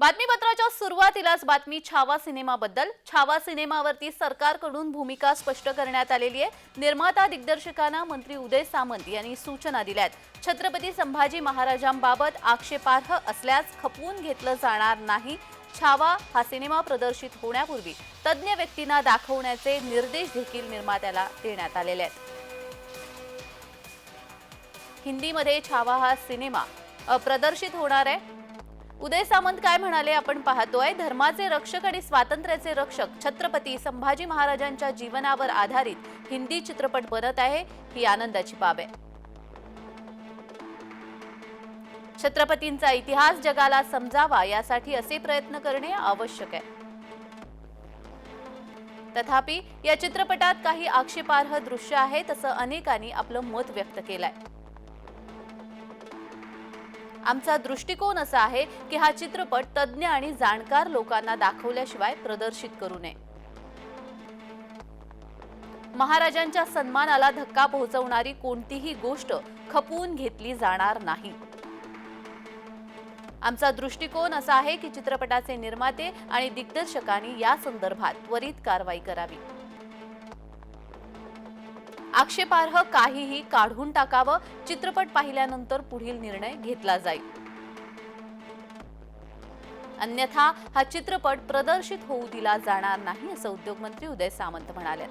बातमीपत्राच्या सुरुवातीलाच बातमी छावा सिनेमाबद्दल. छावा सिनेमावरती सरकारकडून भूमिका स्पष्ट करण्यात आलेली आहे. निर्माता दिग्दर्शकांना मंत्री उदय सामंत यांनी सूचना दिल्यात. छत्रपती संभाजी महाराजांबाबत आक्षेपार्ह असल्यास खपवून घेतलं जाणार नाही. छावा हा सिनेमा प्रदर्शित होण्यापूर्वी तज्ज्ञ व्यक्तींना दाखवण्याचे निर्देश देखील निर्मात्याला देण्यात आलेले आहेत. हिंदीमध्ये छावा हा सिनेमा प्रदर्शित होणार आहे. उदय सामंत काय म्हणाले आपण पाहतोय धर्माचे रक्षक आणि स्वातंत्र्याचे रक्षक छत्रपती संभाजी महाराजांच्या जीवनावर आधारित हिंदी चित्रपट बनत आहे ही आनंदाची बाब आहे. छत्रपतींचा इतिहास जगाला समजावा यासाठी असे प्रयत्न करणे आवश्यक आहे. तथापि या चित्रपटात काही आक्षेपार्ह दृश्य आहेत असं अनेकांनी आपलं मत व्यक्त केलंय. आमचा दृष्टिकोन असा आहे की हा चित्रपट तज्ज्ञ आणि जाणकार लोकांना दाखवल्याशिवाय प्रदर्शित करू नये. महाराजांच्या सन्मानाला धक्का पोहोचवणारी कोणतीही गोष्ट खपवून घेतली जाणार नाही. आमचा दृष्टिकोन असा आहे की चित्रपटाचे निर्माते आणि दिग्दर्शकांनी या संदर्भात त्वरित कारवाई करावी. आक्षेपार्ह काहीही काढून टाकावं चित्रपट पाहिल्यानंतर पुढील निर्णय घेतला जाईल. अन्यथा हा चित्रपट प्रदर्शित होऊ दिला जाणार नाही असं उद्योगमंत्री उदय सामंत म्हणाले